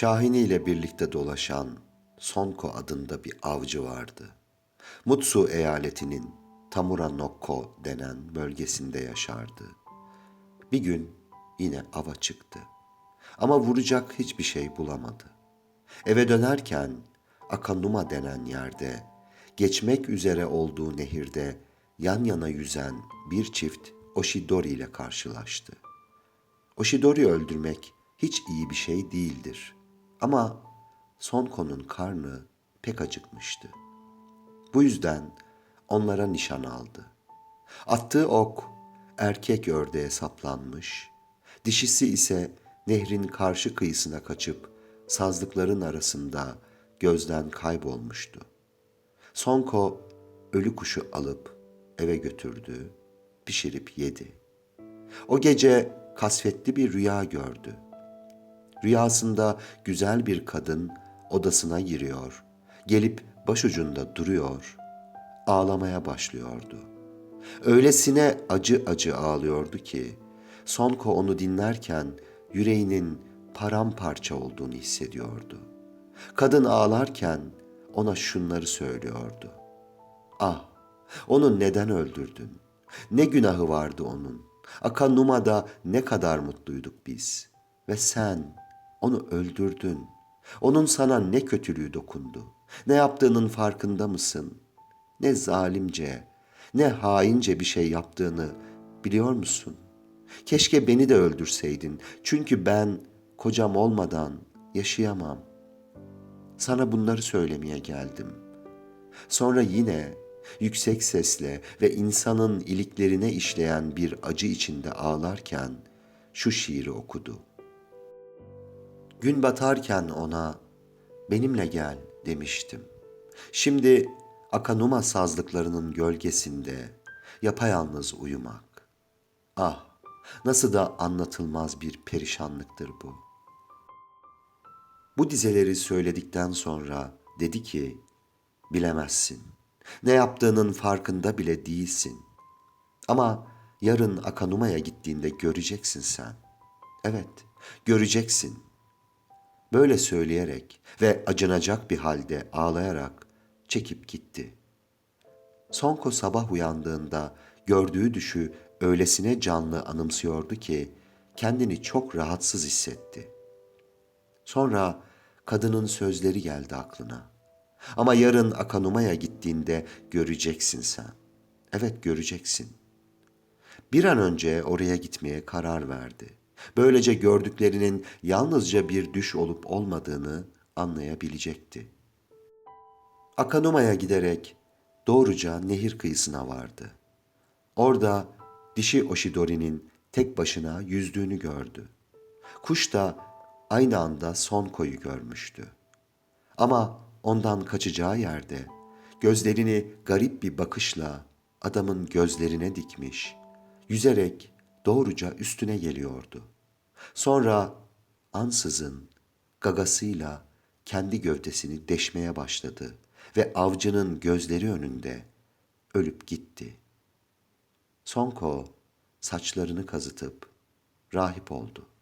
Şahini ile birlikte dolaşan Sonko adında bir avcı vardı. Mutsu eyaletinin Tamura Nokko denen bölgesinde yaşardı. Bir gün yine ava çıktı. Ama vuracak hiçbir şey bulamadı. Eve dönerken Akanuma denen yerde, geçmek üzere olduğu nehirde yan yana yüzen bir çift Oshidori ile karşılaştı. Oshidori öldürmek hiç iyi bir şey değildir. Ama Sonko'nun karnı pek acıkmıştı. Bu yüzden onlara nişan aldı. Attığı ok erkek ördeğe saplanmış, dişisi ise nehrin karşı kıyısına kaçıp sazlıkların arasında gözden kaybolmuştu. Sonko ölü kuşu alıp eve götürdü, pişirip yedi. O gece kasvetli bir rüya gördü. Rüyasında güzel bir kadın odasına giriyor, gelip başucunda duruyor, ağlamaya başlıyordu. Öylesine acı acı ağlıyordu ki, Sonko onu dinlerken yüreğinin paramparça olduğunu hissediyordu. Kadın ağlarken ona şunları söylüyordu. Ah, onu neden öldürdün? Ne günahı vardı onun? Akanuma'da ne kadar mutluyduk biz. Ve sen onu öldürdün. Onun sana ne kötülüğü dokundu? Ne yaptığının farkında mısın? Ne zalimce, ne haince bir şey yaptığını biliyor musun? Keşke beni de öldürseydin. Çünkü ben kocam olmadan yaşayamam. Sana bunları söylemeye geldim. Sonra yine yüksek sesle ve insanın iliklerine işleyen bir acı içinde ağlarken şu şiiri okudu. Gün batarken ona benimle gel demiştim. Şimdi Akanuma sazlıklarının gölgesinde yapayalnız uyumak. Ah, nasıl da anlatılmaz bir perişanlıktır bu. Bu dizeleri söyledikten sonra dedi ki, bilemezsin. Ne yaptığının farkında bile değilsin. Ama yarın Akanuma'ya gittiğinde göreceksin sen. Evet, göreceksin. Böyle söyleyerek ve acınacak bir halde ağlayarak çekip gitti. Sonko sabah uyandığında gördüğü düşü öylesine canlı anımsıyordu ki kendini çok rahatsız hissetti. Sonra kadının sözleri geldi aklına. Ama yarın Akanuma'ya gittiğinde göreceksin sen. Evet göreceksin. Bir an önce oraya gitmeye karar verdi. Böylece gördüklerinin yalnızca bir düş olup olmadığını anlayabilecekti. Akanuma'ya giderek doğruca nehir kıyısına vardı. Orada dişi Oshidori'nin tek başına yüzdüğünü gördü. Kuş da aynı anda son koyu görmüştü. Ama ondan kaçacağı yerde gözlerini garip bir bakışla adamın gözlerine dikmiş, yüzerek doğruca üstüne geliyordu. Sonra ansızın gagasıyla kendi gövdesini deşmeye başladı ve avcının gözleri önünde ölüp gitti. Sonko saçlarını kazıtıp rahip oldu.''